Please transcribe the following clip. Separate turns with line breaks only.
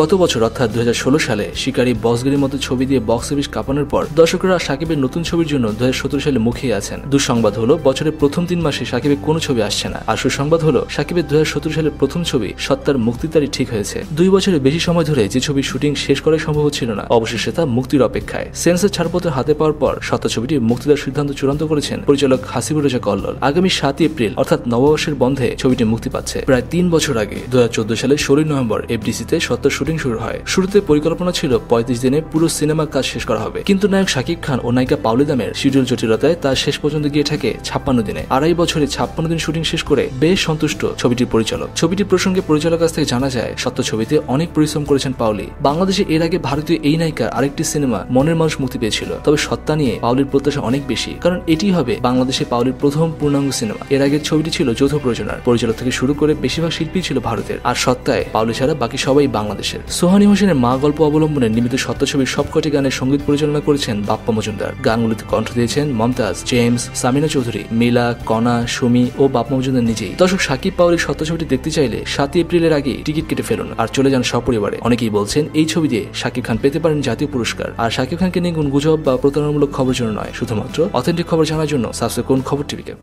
গত বছর, অর্থাৎ দু হাজার ষোলো সালে, শিকারী বক্সগিরির মতো ছবি দিয়ে বক্স অফিস কাঁপানোর পর দর্শকরা সাকিবের নতুন ছবির জন্য দু হাজার সতেরো সালে মুখিয়ে আছেন। দুঃসংবাদ হলো, বছরের প্রথম তিন মাসে সাকিবের কোনো ছবি আসছে না। আর সুসংবাদ হলো, সাকিবের দু সালের প্রথম ছবি সত্তার মুক্তির তারিখ ঠিক হয়েছে। দুই বছরের বেশি সময় ধরে যে ছবির শুটিং শেষ করা সম্ভব হচ্ছিল না। অবশেষে তা মুক্তির অপেক্ষায়। সেন্সর ছাড়পত্র হাতে পাওয়ার পর সত্তা ছবিটি মুক্তি দেওয়ার সিদ্ধান্ত চূড়ান্ত করেছেন পরিচালক হাসিবুর রেজা কল্লোল। আগামী সাতই এপ্রিল, অর্থাৎ নববর্ষের বন্ধে ছবিটি মুক্তি পাচ্ছে। প্রায় তিন বছর আগে দু সালের ষোলোই নভেম্বর, এফডিসিতে সত্তার শুটিং শুরু হয়। শুরুতে পরিকল্পনা ছিল পঁয়ত্রিশ দিনে পুরো সিনেমার কাজ শেষ করা হবে। কিন্তু নায়ক শাকিব খান ও নায়িকা পাউলি দামের শিডিউল জটিলতায় তা শেষ পর্যন্ত গিয়ে থাকে ছাপ্পান্ন দিনে। আড়াই বছরে ছাপ্পান্ন দিন শুটিং শেষ করে বেশ সন্তুষ্ট ছবিটির পরিচালক। ছবিটি প্রসঙ্গে পরিচালক কাছ থেকে জানা যায়, সত্য ছবিতে অনেক পরিশ্রম করেছেন পাউলি বাংলাদেশে এর আগে ভারতীয় এই নায়িকার আরেকটি সিনেমা মনের মানুষ মুক্তি পেয়েছিল। তবে সত্তা নিয়ে পাউলির প্রত্যাশা অনেক বেশি। কারণ এটি হবে বাংলাদেশে পাউলির প্রথম পূর্ণাঙ্গ সিনেমা। এর আগের ছবিটি ছিল যৌথ প্রযোজনার। পরিচালক থেকে শুরু করে বেশিরভাগ শিল্পী ছিল ভারতের। আর সত্তায় পাউলি ছাড়া বাকি সবাই বাংলাদেশের। সোহানি হোসেনের মা গল্প অবলম্বনে নির্মিত সত্য ছবির সবকটি গানের সংগীত পরিচালনা করেছেন বাপ্পা মজুমদার। গানগুলিতে কণ্ঠ দিয়েছেন মমতাজ, জেমস, সামিনা চৌধুরী, মিলা, কনা, সুমি ও বাপ্পা মজুমদার নিজেই। দর্শক সাকিব পাওয়ারের সত্য ছবিটি দেখতে চাইলে সাতই এপ্রিলের আগে টিকিট কেটে ফেলুন। আর চলে যান সপরিবারে। অনেকেই বলছেন, এই ছবি দিয়ে শাকিব খান পেতে পারেন জাতীয় পুরস্কার। আর শাকিব খানকে নিয়ে গুণ গুজব বা প্রতারণামূলক খবর জন্য নয়, শুধুমাত্র অথেন্টিক খবর জানার জন্য সাবস্ক্রাইব করুন খবর টিভিকে।